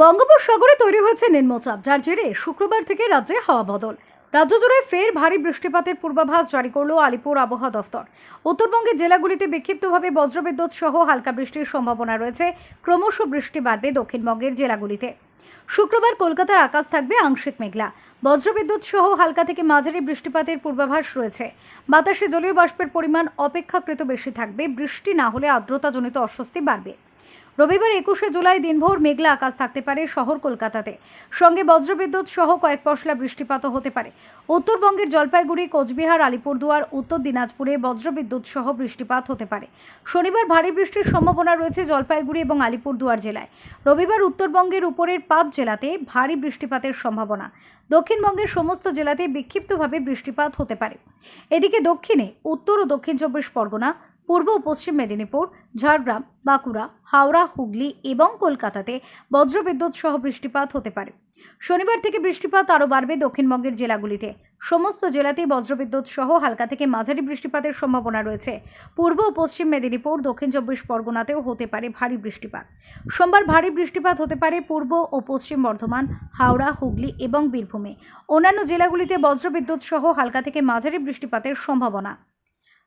বঙ্গোপসাগরে তৈরি হয়েছে নিম্নচাপ, যার জেরে শুক্রবার থেকে রাজ্যে হাওয়া বদল। রাজ্য জুড়ে ফের ভারী বৃষ্টিপাতের পূর্বাভাস জারি করল আলিপুর আবহাওয়া দফতর। উত্তরবঙ্গের জেলাগুলিতে বিক্ষিপ্তভাবে বজ্রবিদ্যুৎ সহ হালকা বৃষ্টির সম্ভাবনা রয়েছে। ক্রমশ বৃষ্টি বাড়বে দক্ষিণবঙ্গের জেলাগুলিতে। শুক্রবার কলকাতার আকাশ থাকবে আংশিক মেঘলা। বজ্রবিদ্যুৎ সহ হালকা থেকে মাঝারি বৃষ্টিপাতের পূর্বাভাস রয়েছে। বাতাসে জলীয় বাষ্পের পরিমাণ অপেক্ষাকৃত বেশি থাকবে। বৃষ্টি না হলে আর্দ্রতাজনিত অস্বস্তি বাড়বে। রবিবার একুশে জুলাই দিনভর মেঘলা আকাশ থাকতে পারে শহর কলকাতাতে। সঙ্গে বজ্রবিদ্যুৎ সহ কয়েক পশলা বৃষ্টিপাতও হতে পারে। উত্তরবঙ্গের জলপাইগুড়ি, কোচবিহার, আলিপুরদুয়ার, উত্তর দিনাজপুরে বজ্রবিদ্যুৎ সহ বৃষ্টিপাত হতে পারে। শনিবার ভারী বৃষ্টির সম্ভাবনা রয়েছে জলপাইগুড়ি এবং আলিপুরদুয়ার জেলায়। রবিবার উত্তরবঙ্গের উপরের পাঁচ জেলাতে ভারী বৃষ্টিপাতের সম্ভাবনা। দক্ষিণবঙ্গের সমস্ত জেলাতে বিক্ষিপ্তভাবে বৃষ্টিপাত হতে পারে। এদিকে দক্ষিণে উত্তর ও দক্ষিণ চব্বিশ পরগনা পূর্ব ও পশ্চিম মেদিনীপুর, ঝাড়গ্রাম, বাঁকুড়া, হাওড়া, হুগলি এবং কলকাতাতে বজ্রবিদ্যুৎ সহ বৃষ্টিপাত হতে পারে। শনিবার থেকে বৃষ্টিপাত আরও বাড়বে দক্ষিণবঙ্গের জেলাগুলিতে। সমস্ত জেলাতেই বজ্রবিদ্যুৎ সহ হালকা থেকে মাঝারি বৃষ্টিপাতের সম্ভাবনা রয়েছে। পূর্ব ও পশ্চিম মেদিনীপুর, দক্ষিণ চব্বিশ পরগনাতেও হতে পারে ভারী বৃষ্টিপাত। সোমবার ভারী বৃষ্টিপাত হতে পারে পূর্ব ও পশ্চিম বর্ধমান, হাওড়া, হুগলি এবং বীরভূমে। অন্যান্য জেলাগুলিতে বজ্রবিদ্যুৎ সহ হালকা থেকে মাঝারি বৃষ্টিপাতের সম্ভাবনা।